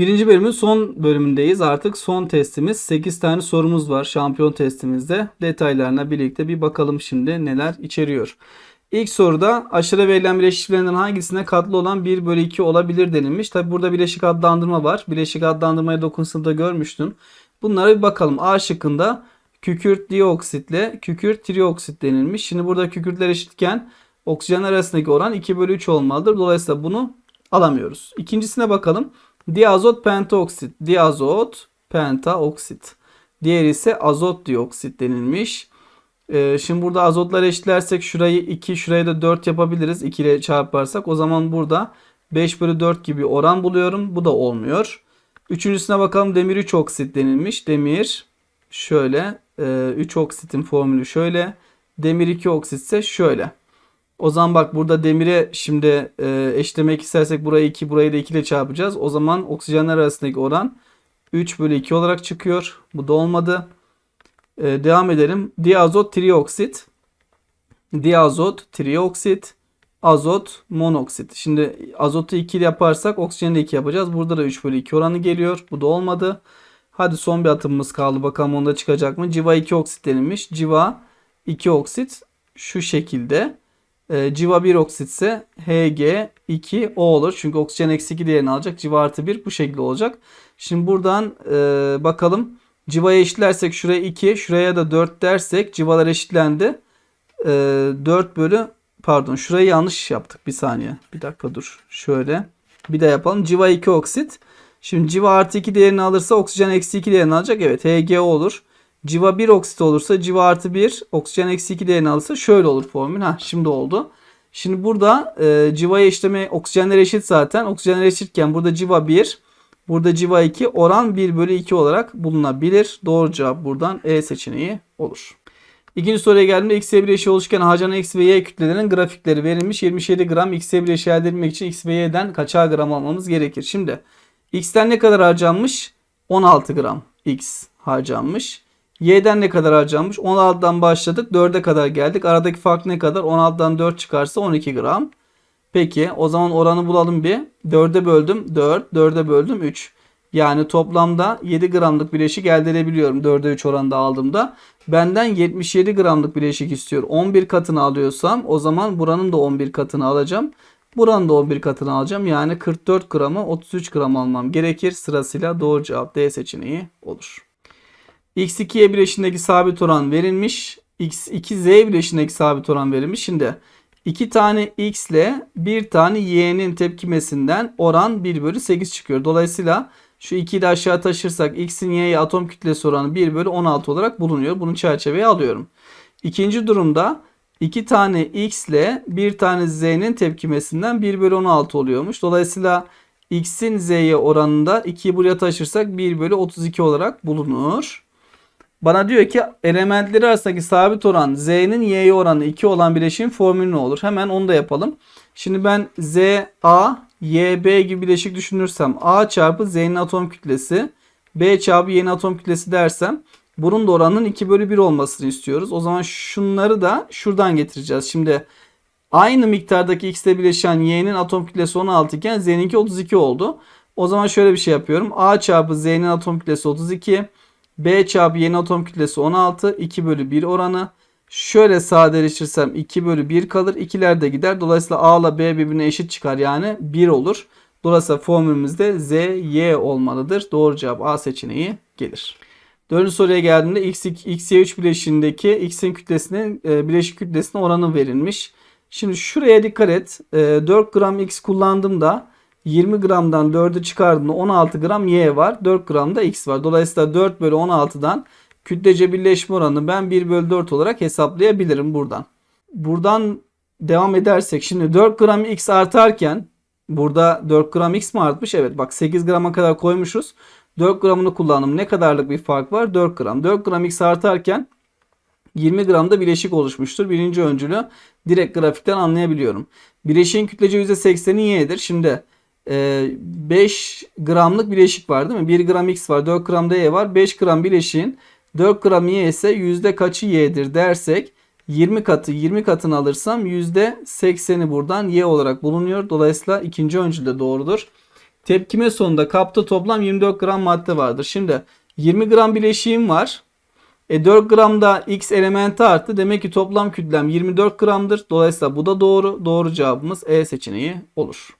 Birinci bölümün son bölümündeyiz. Artık son testimiz. 8 tane sorumuz var şampiyon testimizde. Detaylarına birlikte bir bakalım şimdi neler içeriyor. İlk soruda aşırı verilen bileşiklerden hangisine katlı olan 1 bölü 2 olabilir denilmiş. Tabi burada bileşik adlandırma var. Bileşik adlandırmayı 9. sınıfta görmüştün. Bunlara bir bakalım. A şıkkında kükürt dioksitle kükürt trioksit denilmiş. Şimdi burada kükürtler eşitken oksijen arasındaki oran 2 bölü 3 olmalıdır. Dolayısıyla bunu alamıyoruz. İkincisine bakalım. Diazot pentaoksit. Diazot pentaoksit. Diğeri ise azot dioksit denilmiş. Ee, şimdi burada azotları eşitlersek şurayı 2, şurayı da 4 yapabiliriz. 2 ile çarparsak. O zaman burada 5 bölü 4 gibi oran buluyorum. Bu da olmuyor. Üçüncüsüne bakalım. Demir 3 oksit denilmiş. Demir şöyle. 3 oksitin formülü şöyle. Demir 2 oksit ise şöyle. O zaman bak burada demire şimdi e, eşlemek istersek burayı 2 burayı da 2 ile çarpacağız. O zaman oksijenler arasındaki oran 3 bölü 2 olarak çıkıyor. Bu da olmadı. E, devam edelim. Diazot trioksit. Diazot trioksit. Azot monoksit. Şimdi azotu 2 ile yaparsak oksijeni de 2 yapacağız. Burada da 3 bölü 2 oranı geliyor. Bu da olmadı. Hadi son bir atımımız kaldı. Bakalım onda çıkacak mı? Civa 2 oksit denilmiş. Civa 2 oksit şu şekilde. E, civa 1 oksit ise Hg2O olur. Çünkü oksijen eksi 2 değerini alacak. Civa artı 1 bu şekilde olacak. Şimdi buradan e, bakalım. Civa'ya eşitlersek şuraya 2, şuraya da 4 dersek civalar eşitlendi. E, 4 bölü pardon şurayı yanlış yaptık. Bir saniye. Bir dakika dur. Şöyle. Bir de yapalım. Civa 2 oksit. Şimdi civa artı 2 değerini alırsa oksijen eksi 2 değerini alacak. Evet HGO olur. Civa 1 oksit olursa civa artı 1 oksijen eksi 2 değerini alırsa şöyle olur formül. Ha şimdi oldu. Şimdi burada e, civaya eşleme oksijenler eşit zaten. Oksijenler eşitken burada civa 1 burada civa 2 oran 1 bölü 2 olarak bulunabilir. Doğru cevap buradan E seçeneği olur. İkinci soruya geldiğimde X-Y bileşiği oluşurken harcanan X ve Y kütlelerinin grafikleri verilmiş. 27 gram X-Y bileşiği elde edilmek için X ve Y'den kaçar gram almamız gerekir. Şimdi X'ten ne kadar harcanmış? 16 gram X harcanmış. Y'den ne kadar harcanmış? 16'dan başladık. 4'e kadar geldik. Aradaki fark ne kadar? 16'dan 4 çıkarsa 12 gram. Peki o zaman oranı bulalım bir. 4'e böldüm 4. 4'e böldüm 3. Yani toplamda 7 gramlık bileşik elde edebiliyorum. 4'e 3 oranda aldığımda. Benden 77 gramlık bileşik istiyor. 11 katını alıyorsam o zaman buranın da 11 katını alacağım. Buranın da 11 katını alacağım. Yani 44 gramı 33 gram almam gerekir. Sırasıyla doğru cevap D seçeneği olur. X2Y bileşindeki sabit oran verilmiş. X2Z bileşindeki sabit oran verilmiş. Şimdi 2 tane X ile 1 tane Y'nin tepkimesinden oran 1 bölü 8 çıkıyor. Dolayısıyla şu 2'yi de aşağı taşırsak X'in Y'ye atom kütlesi oranı 1 bölü 16 olarak bulunuyor. Bunu çerçeveye alıyorum. İkinci durumda 2 tane X ile 1 tane Z'nin tepkimesinden 1 bölü 16 oluyormuş. Dolayısıyla X'in Z'ye oranında 2'yi buraya taşırsak 1 bölü 32 olarak bulunur. Bana diyor ki elementleri arasındaki sabit oran Z'nin Y'ye oranı 2 olan bileşiğin formülü ne olur? Hemen onu da yapalım. Şimdi ben Z, A, Y, B gibi bileşik düşünürsem A çarpı Z'nin atom kütlesi B çarpı Y'nin atom kütlesi dersem bunun da oranının 2 bölü 1 olmasını istiyoruz. O zaman şunları da şuradan getireceğiz. Şimdi aynı miktardaki X ile bileşen Y'nin atom kütlesi 16 iken Z'ninki 32 oldu. O zaman şöyle bir şey yapıyorum. A çarpı Z'nin atom kütlesi 32. B çarpı yeni atom kütlesi 16. 2 bölü 1 oranı. Şöyle sadeleştirsem 2 bölü 1 kalır. İkiler de gider. Dolayısıyla A ile B birbirine eşit çıkar. Yani 1 olur. Dolayısıyla formülümüzde Z, Y olmalıdır. Doğru cevap A seçeneği gelir. Dördüncü soruya geldiğimde X, XY3 bileşiğindeki X'in kütlesinin e, bileşik kütlesine oranı verilmiş. Şimdi şuraya dikkat et. E, 4 gram X kullandığımda 20 gramdan 4'ü çıkardığımda 16 gram Y var. 4 gram da X var. Dolayısıyla 4 bölü 16'dan kütlece birleşme oranını ben 1 bölü 4 olarak hesaplayabilirim buradan. Buradan devam edersek şimdi 4 gram X artarken burada 4 gram X mi artmış? Evet bak 8 grama kadar koymuşuz. 4 gramını kullandım. Ne kadarlık bir fark var? 4 gram. 4 gram X artarken 20 gramda bileşik oluşmuştur. Birinci öncülü direkt grafikten anlayabiliyorum. Bileşiğin kütlece %80'i Y'dir. Şimdi 5 gramlık bileşik var değil mi? 1 gram X var, 4 gram da Y var. 5 gram bileşiğin 4 gram Y ise yüzde kaçı Y'dir dersek 20 katı 20 katını alırsam yüzde 80'i buradan Y olarak bulunuyor. Dolayısıyla ikinci öncül de doğrudur. Tepkime sonunda kapta toplam 24 gram madde vardır. Şimdi 20 gram bileşiğim var. E 4 gramda X elementi arttı. Demek ki toplam kütlem 24 gramdır. Dolayısıyla bu da doğru. Doğru cevabımız E seçeneği olur.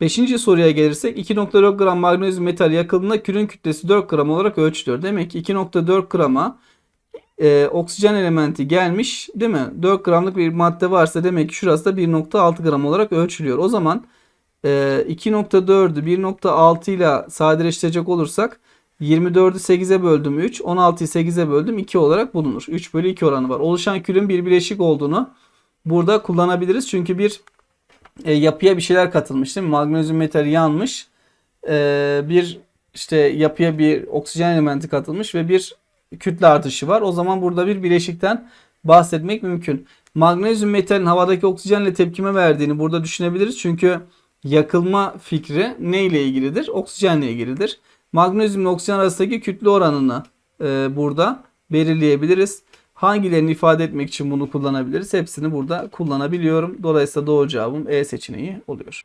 Beşinci soruya gelirsek 2.4 gram magnezyum metal yakıldığında külün kütlesi 4 gram olarak ölçülüyor. Demek ki 2.4 grama e, oksijen elementi gelmiş değil mi? 4 gramlık bir madde varsa demek ki şurası da 1.6 gram olarak ölçülüyor. O zaman e, 2.4'ü 1.6 ile sadeleştirecek olursak 24'ü 8'e böldüm 3, 16'yı 8'e böldüm 2 olarak bulunur. 3 bölü 2 oranı var. Oluşan külün bir bileşik olduğunu burada kullanabiliriz. Çünkü bir e, yapıya bir şeyler katılmış değil mi? Magnezyum metali yanmış. E, bir işte yapıya bir oksijen elementi katılmış ve bir kütle artışı var. O zaman burada bir bileşikten bahsetmek mümkün. Magnezyum metalin havadaki oksijenle tepkime verdiğini burada düşünebiliriz. Çünkü yakılma fikri ne ile ilgilidir? Oksijenle ilgilidir. Magnezyum ile oksijen arasındaki kütle oranını e, burada belirleyebiliriz. Hangilerini ifade etmek için bunu kullanabiliriz? Hepsini burada kullanabiliyorum. Dolayısıyla doğru cevabım E seçeneği oluyor.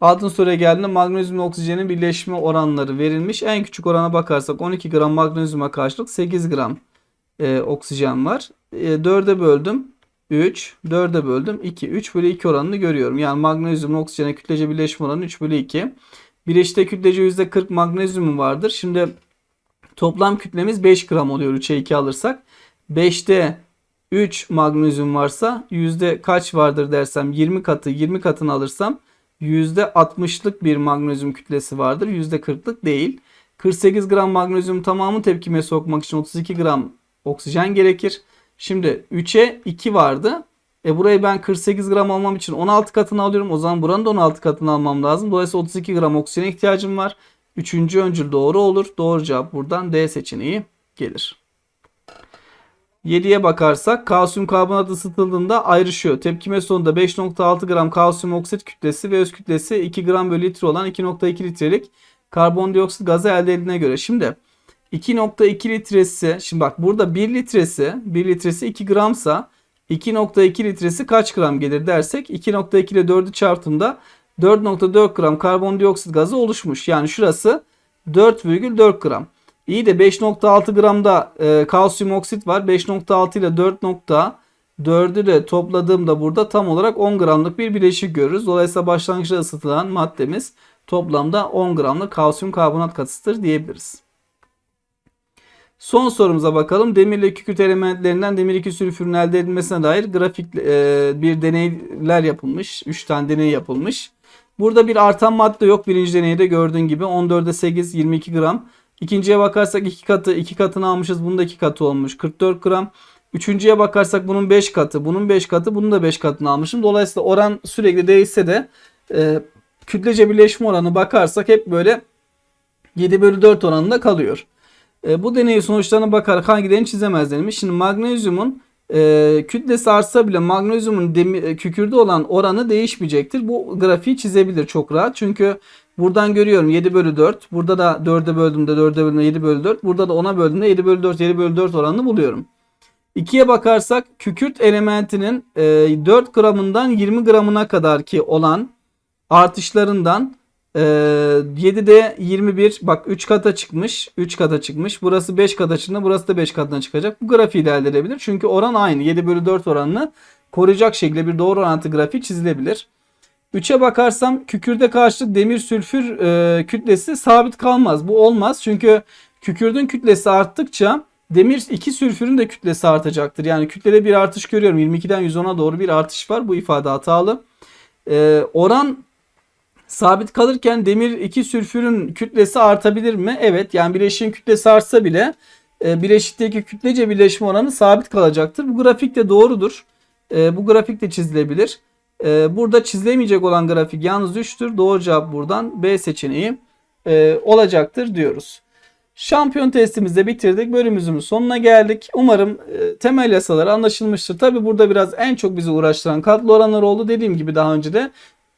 Altın soruya geldiğinde magnezyum ile oksijenin birleşme oranları verilmiş. En küçük orana bakarsak 12 gram magnezyuma karşılık 8 gram e, oksijen var. E, 4'e böldüm 3, 4'e böldüm 2. 3 bölü 2 oranını görüyorum. Yani magnezyum oksijene kütlece birleşme oranı 3 bölü 2. Bileşikte kütlece %40 magnezyum vardır. Şimdi toplam kütlemiz 5 gram oluyor 3'e 2 alırsak. 5'te 3 magnezyum varsa yüzde kaç vardır dersem 20 katı 20 katını alırsam %60'lık bir magnezyum kütlesi vardır. %40'lık değil. 48 gram magnezyum tamamı tepkime sokmak için 32 gram oksijen gerekir. Şimdi 3'e 2 vardı. E burayı ben 48 gram almam için 16 katını alıyorum. O zaman buranın da 16 katını almam lazım. Dolayısıyla 32 gram oksijene ihtiyacım var. Üçüncü öncül doğru olur. Doğru cevap buradan D seçeneği gelir. 7'ye bakarsak kalsiyum karbonat ısıtıldığında ayrışıyor. Tepkime sonunda 5.6 gram kalsiyum oksit kütlesi ve öz kütlesi 2 gram bölü litre olan 2.2 litrelik karbondioksit gazı elde edildiğine göre. Şimdi 2.2 litresi şimdi bak burada 1 litresi 1 litresi 2 gramsa 2.2 litresi kaç gram gelir dersek 2.2 ile 4'ü çarptığımda 4.4 gram karbondioksit gazı oluşmuş. Yani şurası 4,4 gram. İyi de 5.6 gramda e, kalsiyum oksit var. 5.6 ile 4.4'ü de topladığımda burada tam olarak 10 gramlık bir bileşik görürüz. Dolayısıyla başlangıçta ısıtılan maddemiz toplamda 10 gramlık kalsiyum karbonat katısıdır diyebiliriz. Son sorumuza bakalım. Demir kükürt elementlerinden demir 2 sülfürün elde edilmesine dair grafik e, bir deneyler yapılmış. 3 tane deney yapılmış. Burada bir artan madde yok. Birinci deneyde gördüğün gibi 14'e 8 22 gram. İkinciye bakarsak 2 katı 2 katını almışız. Bunun da 2 katı olmuş 44 gram. Üçüncüye bakarsak bunun 5 katı, bunun 5 katı, bunun da 5 katını almışım. Dolayısıyla oran sürekli değişse de e, kütlece birleşme oranı bakarsak hep böyle 7 bölü 4 oranında kalıyor. E, bu deney sonuçlarına bakarak hangilerini çizemez denilmiş. Şimdi magnezyumun e, kütlesi artsa bile magnezyumun demir, e, kükürde olan oranı değişmeyecektir. Bu grafiği çizebilir çok rahat. Çünkü buradan görüyorum 7 bölü 4. Burada da 4'e böldüğümde 4'e böldüğümde 7 bölü 4. Burada da 10'a böldüğümde 7 bölü 4 7 bölü 4 oranını buluyorum. 2'ye bakarsak kükürt elementinin e, 4 gramından 20 gramına kadar ki olan artışlarından ee, 7'de 21 bak 3 kata çıkmış. 3 kata çıkmış. Burası 5 kata çıktığında burası da 5 katına çıkacak. Bu grafiği de elde edebilir. Çünkü oran aynı. 7 bölü 4 oranını koruyacak şekilde bir doğru orantı grafiği çizilebilir. 3'e bakarsam kükürde karşılık demir sülfür e, kütlesi sabit kalmaz. Bu olmaz. Çünkü kükürdün kütlesi arttıkça demir 2 sülfürün de kütlesi artacaktır. Yani kütlede bir artış görüyorum. 22'den 110'a doğru bir artış var. Bu ifade hatalı. E, oran sabit kalırken demir 2 sülfürün kütlesi artabilir mi? Evet yani bileşiğin kütlesi artsa bile e, bileşikteki kütlece birleşme oranı sabit kalacaktır. Bu grafik de doğrudur. E, bu grafik de çizilebilir. E, burada çizilemeyecek olan grafik yalnız 3'tür. Doğru cevap buradan B seçeneği e, olacaktır diyoruz. Şampiyon testimizde bitirdik. Bölümümüzün sonuna geldik. Umarım e, temel yasalar anlaşılmıştır. Tabi burada biraz en çok bizi uğraştıran katlı oranlar oldu. Dediğim gibi daha önce de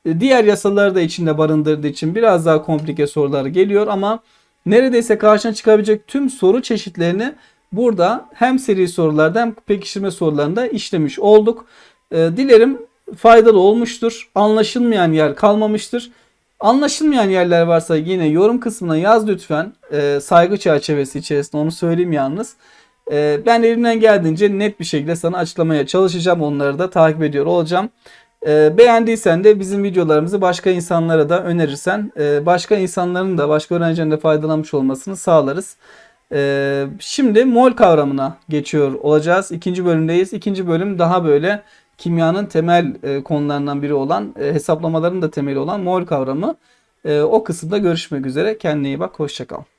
e, diğer yasaları da içinde barındırdığı için biraz daha komplike sorular geliyor ama neredeyse karşına çıkabilecek tüm soru çeşitlerini burada hem seri sorularda hem pekiştirme sorularında işlemiş olduk. Dilerim faydalı olmuştur. Anlaşılmayan yer kalmamıştır. Anlaşılmayan yerler varsa yine yorum kısmına yaz lütfen. Ee, saygı çerçevesi içerisinde onu söyleyeyim yalnız. Ee, ben elimden geldiğince net bir şekilde sana açıklamaya çalışacağım. Onları da takip ediyor olacağım. Ee, beğendiysen de bizim videolarımızı başka insanlara da önerirsen e, başka insanların da başka öğrencilerin de faydalanmış olmasını sağlarız. Ee, şimdi mol kavramına geçiyor olacağız. İkinci bölümdeyiz. İkinci bölüm daha böyle kimyanın temel e, konularından biri olan e, hesaplamaların da temeli olan mol kavramı. E, o kısımda görüşmek üzere. Kendine iyi bak. Hoşçakal.